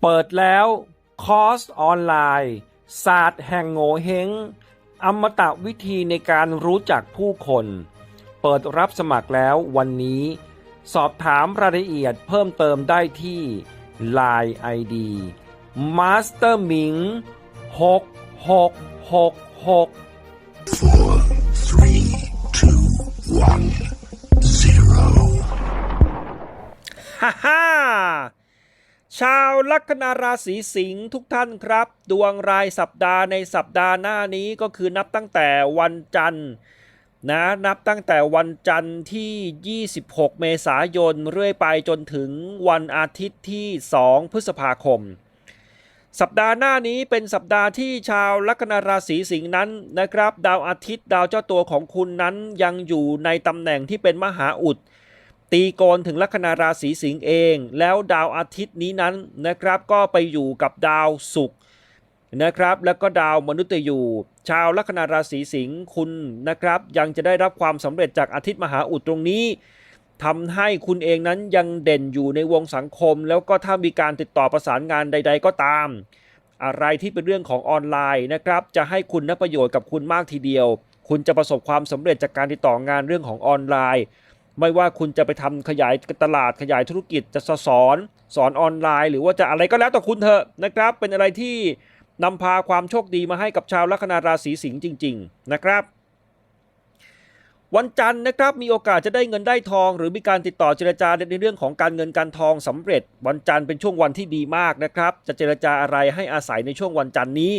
เปิดแล้วคอร์สออนไลน์ ศาสตร์แห่งโงเฮงอมตะวิธีในการรู้จักผู้คน เปิดรับสมัครแล้ววันนี้ สอบถามรายละเอียดเพิ่มเติมได้ที่ Line ID Master Ming 6666 Four, three, two, one, zero. ฮ่าฮ่า ชาวลัคนาราศีสิงห์ทุกท่านครับ ดวงรายสัปดาห์ในสัปดาห์หน้านี้ก็คือนับตั้งแต่วันจันทร์นะนับตั้งแต่วันจันทร์ที่ 26 เมษายนเรื่อยไปจนถึงวันอาทิตย์ที่ 2 พฤษภาคม สัปดาห์หน้านี้เป็นสัปดาห์ที่ชาวลัคนาราศีสิงห์นั้นนะครับ ดาวอาทิตย์ดาวเจ้าตัวของคุณนั้นยังอยู่ในตำแหน่งที่เป็นมหาอุด ตีโกนถึงลัคนาราศีสิงห์เอง แล้วดาวอาทิตย์นี้นั้นนะครับก็ไปอยู่กับดาวศุกร์นะครับแล้วก็ดาวมนุษย์อยู่ ชาวลัคนาราศีสิงห์คุณนะครับยังจะได้รับความสำเร็จจากอาทิตย์มหาอุดตรงนี้ทำให้คุณเองนั้นยังเด่นอยู่ในวงสังคม แล้วก็ถ้ามีการติดต่อประสานงานใด ๆ ก็ตาม อะไรที่เป็นเรื่องของออนไลน์นะครับจะให้คุณนประโยชน์กับคุณมากทีเดียว คุณจะประสบความสำเร็จจากการติดต่องานเรื่องของออนไลน์ ไม่ว่าคุณจะไปทำขยายตลาดขยายธุรกิจจะสอนสอนออนไลน์ หรือว่าจะอะไรก็แล้วแต่คุณเถอะนะครับ เป็นอะไรที่นำพาความโชคดีมาให้กับชาวลัคนาราศีสิงห์จริง ๆ นะครับ วันจันทร์นะครับมีโอกาสจะได้เงินได้ทอง หรือมีการติดต่อเจรจาในเรื่องของการเงินการทองสำเร็จ วันจันทร์เป็นช่วงวันที่ดีมากนะครับ จะเจรจาอะไรให้อาศัยในช่วงวันจันทร์นี้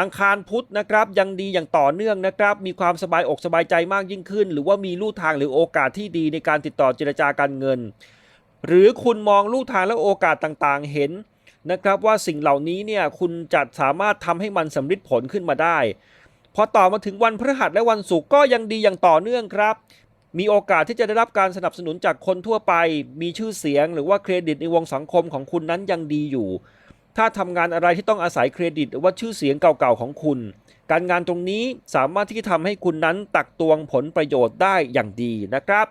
อังคารพุธนะครับยังดีอย่างต่อเนื่องนะครับ มีความสบายอกสบายใจมากยิ่งขึ้น หรือว่ามีลู่ทางหรือโอกาสที่ดีในการติดต่อเจรจาการเงิน หรือคุณมองลู่ทางและโอกาสต่างๆ เห็นนะครับว่าสิ่งเหล่านี้เนี่ยคุณจะสามารถทำให้มันสำเร็จผลขึ้นมาได้ พอต่อมาถึงวันพฤหัสและวันศุกร์ก็ยังดีอย่างต่อเนื่องครับ มีโอกาสที่จะได้รับการสนับสนุนจากคนทั่วไป มีชื่อเสียง หรือว่าเครดิตในวงสังคมของคุณนั้นยังดีอยู่ ถ้าทำงานอะไรที่ต้องอาศัยเครดิตหรือว่าชื่อเสียงเก่าๆของคุณ การงานตรงนี้สามารถที่จะทำให้คุณนั้นตักตวงผลประโยชน์ได้อย่างดีนะครับ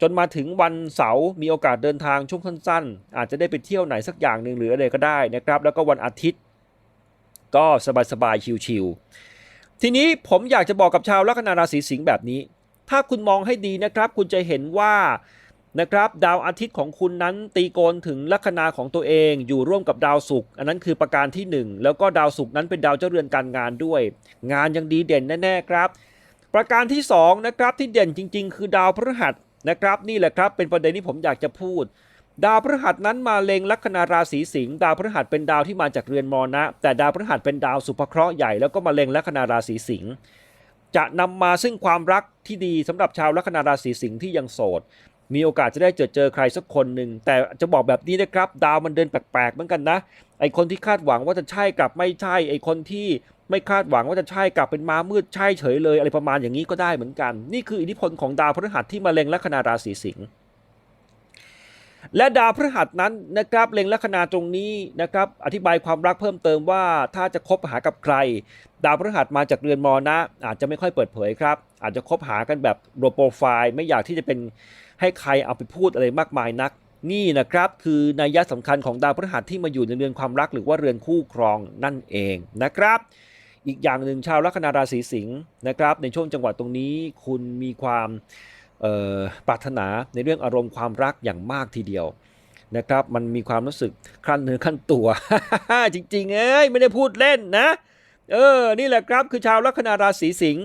จนมาถึงวันเสาร์มีโอกาสเดินทางช่วงสั้นๆ อาจจะได้ไปเที่ยวไหนสักอย่างหนึ่งหรืออะไรก็ได้นะครับ แล้วก็วันอาทิตย์ ก็สบายๆชิวๆทีนี้ผมอยากจะบอกกับชาวลัคนาราศีสิงห์แบบนี้ ถ้าคุณมองให้ดีนะครับ คุณจะเห็นว่า นะครับดาวอาทิตย์ของคุณนั้นตีโกนถึงลัคนาของตัวเองอยู่ร่วมกับดาวศุกร์อันนั้นคือประการที่ 1 แล้วก็ดาวศุกร์นั้นเป็นดาวเจ้าเรือนการงานด้วย งานยังดีเด่นแน่ๆครับ ประการที่2นะครับที่เด่นจริง ๆ คือดาวพฤหัสนะครับนี่แหละครับเป็นประเด็นที่ผมอยากจะพูด ดาวพฤหัสนั้นมาเลงลัคนาราศีสิงห์ดาวพฤหัสเป็นดาวที่มาจากเรือนมรณะ แต่ดาวพฤหัสเป็นดาวสุภเคราะห์ใหญ่แล้วก็มาเลงลัคนาราศีสิงห์จะนำมาซึ่งความรักที่ดีสำหรับชาวลัคนาราศีสิงห์ที่ยังโสด มีโอกาสจะได้เจอเจอใครสักคนหนึ่ง แต่จะบอกแบบนี้นะครับ ดาวมันเดินแปลกๆเหมือนกันนะ ไอคนที่คาดหวังว่าจะใช่กลับไม่ใช่ ไอคนที่ไม่คาดหวังว่าจะใช่กลับเป็นม้ามืดใช่เฉยเลย อะไรประมาณอย่างนี้ก็ได้เหมือนกัน นี่คืออิทธิพลของดาวพฤหัสที่มาเล็งลัคนาราศีสิงห์และดาวพฤหัสนั้นนะครับเล็งลัคนาตรงนี้นะครับอธิบายความรักเพิ่มเติมว่าถ้าจะคบหากับใคร ดาวพฤหัสมาจากเรือนมรณะอาจจะไม่ค่อยเปิดเผยครับ อาจจะคบหากันแบบโรโปรไฟล์ ไม่อยากที่จะเป็น ให้ใครเอาไปพูดอะไรมากมายนัก นี่นะครับคือนัยยะสำคัญของดาวพฤหัสที่มาอยู่ในเรือนความรักหรือว่าเรือนคู่ครองนั่นเองนะครับ อีกอย่างหนึ่งชาวลัคนาราศีสิงห์นะครับ ในช่วงจังหวะตรงนี้คุณมีความปรารถนาในเรื่องอารมณ์ความรักอย่างมากทีเดียวนะครับมันมีความรู้สึกขั้นเนื้อขั้นตัว จริงๆเอ้ยไม่ได้พูดเล่นนะ เออ นี่แหละครับคือชาวลัคนาราศีสิงห์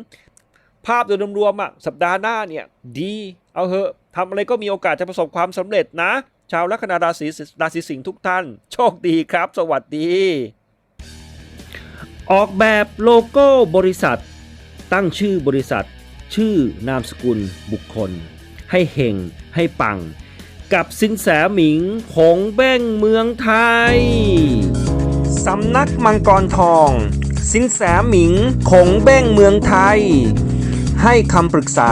ภาพโดยรวมๆอะสัปดาห์หน้าเนี่ยดีเอาเหอะ ทำอะไรก็มีโอกาสจะประสบความสำเร็จนะ ชาวลัคนาราศีราศีสิงห์ทุกท่าน โชคดีครับ สวัสดี ออกแบบโลโก้บริษัท ตั้งชื่อบริษัท ชื่อนามสกุลบุคคล ให้เฮงให้ปัง กับสินแสหมิงคงแบ้งเมืองไทย สำนักมังกรทอง สินแสหมิงคงแบ้งเมืองไทย ให้คำปรึกษา